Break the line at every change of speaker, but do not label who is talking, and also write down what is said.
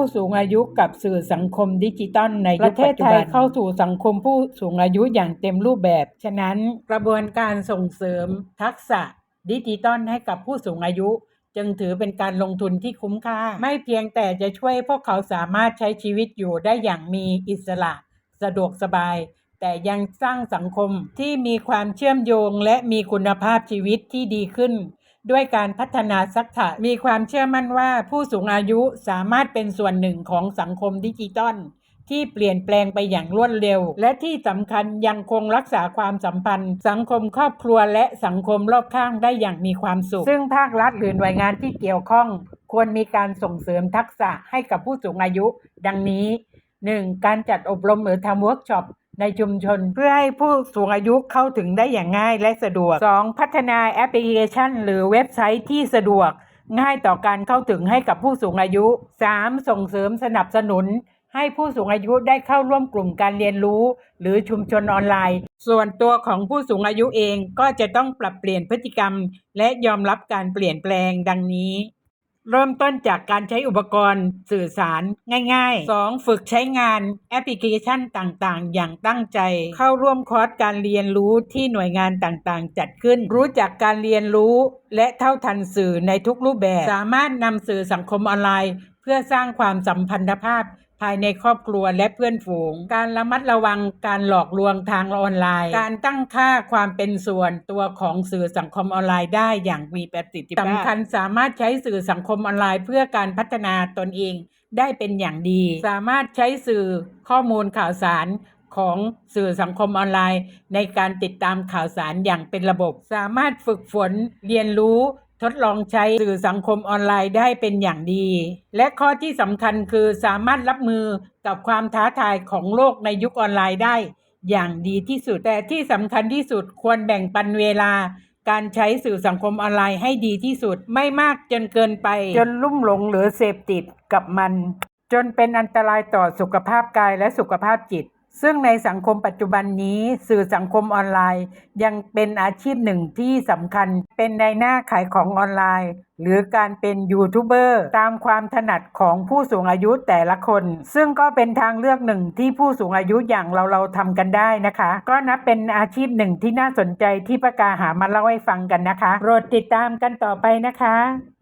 ผู้สูงอายุกับสื่อสังคมดิจิตอลในประเทศไทยเข้าสู่สังคมผู้สูงอายุอย่างเต็มรูปแบบ ฉะนั้นกระบวนการส่งเสริมทักษะดิจิตอลให้กับผู้สูงอายุ จึงถือเป็นการลงทุนที่คุ้มค่า ไม่เพียงแต่จะช่วยพวกเขาสามารถใช้ชีวิตอยู่ได้อย่างมีอิสระ สะดวกสบาย แต่ยังสร้างสังคมที่มีความเชื่อมโยงและมีคุณภาพชีวิตที่ดีขึ้น ด้วยการพัฒนาทักษะมีความเชื่อมั่นว่าผู้สูงอายุสามารถเป็นส่วนหนึ่งของสังคมดิจิตอลที่เปลี่ยนแปลงไปอย่างรวดเร็ว และที่สำคัญยังคงรักษาความสัมพันธ์ สังคมครอบครัวและสังคมรอบข้างได้อย่างมีความสุข ซึ่งภาครัฐหรือหน่วยงานที่เกี่ยวข้อง ควรมีการส่งเสริมทักษะให้กับผู้สูงอายุ ดังนี้ 1. การจัดอบรมหรือทำเวิร์กช็อป ในชุมชนเพื่อให้ผู้สูงอายุเข้าถึงได้อย่างง่ายและสะดวก 2. พัฒนาแอปพลิเคชัน หรือเว็บไซต์ที่สะดวก ง่ายต่อการเข้าถึงให้กับผู้สูงอายุ 3. ส่งเสริมสนับสนุน ให้ผู้สูงอายุได้เข้าร่วมกลุ่มการเรียนรู้ หรือชุมชนออนไลน์ ส่วนตัวของผู้สูงอายุเองก็จะต้องปรับเปลี่ยนพฤติกรรม และยอมรับการเปลี่ยนแปลงดังนี้ เริ่มต้นจากการใช้อุปกรณ์สื่อสารง่ายๆ 2. ฝึกใช้งานแอปพลิเคชันต่างๆ อย่างตั้งใจ เข้าร่วมคอร์สการเรียนรู้ที่หน่วยงานต่างๆ จัดขึ้น รู้จักการเรียนรู้ และเท่าทันสื่อในทุกรูปแบบ สามารถนำสื่อสังคมออนไลน์ เพื่อสร้างความสัมพันธภาพ ภายในครอบครัวและเพื่อนฝูง การระมัดระวังการหลอกลวงทางออนไลน์ การตั้งค่าความเป็นส่วนตัวของสื่อสังคมออนไลน์ได้อย่างมีประสิทธิภาพสำคัญสามารถใช้สื่อสังคมออนไลน์ เพื่อการพัฒนาตนเองได้เป็นอย่างดี สามารถใช้สื่อข้อมูลข่าวสารของสื่อสังคมออนไลน์ ในการติดตามข่าวสารอย่างเป็นระบบ สามารถฝึกฝนเรียนรู้ ทดลองใช้สื่อสังคมออนไลน์ได้เป็นอย่างดี และข้อที่สำคัญคือสามารถรับมือกับความท้าทายของโลกในยุคออนไลน์ได้ อย่างดีที่สุด แต่ที่สำคัญที่สุดควรแบ่งปันเวลา การใช้สื่อสังคมออนไลน์ให้ดีที่สุด ไม่มากจนเกินไป จนลุ่มหลงหรือเสพติดกับมัน จนเป็นอันตรายต่อสุขภาพกายและสุขภาพจิต ซึ่งในสังคมปัจจุบันนี้สื่อสังคมออนไลน์ ยังเป็นอาชีพหนึ่งที่สำคัญ เป็นในหน้าขายของออนไลน์ หรือการเป็นยูทูบเบอร์ตามความถนัดของผู้สูงอายุแต่ละคน ซึ่งก็เป็นทางเลือกหนึ่งที่ผู้สูงอายุอย่างเราเราทำกันได้นะคะ ก็นับเป็นอาชีพหนึ่งที่น่าสนใจที่ประกาหามาเล่าให้ฟังกันนะคะโปรดติดตามกันต่อไปนะคะ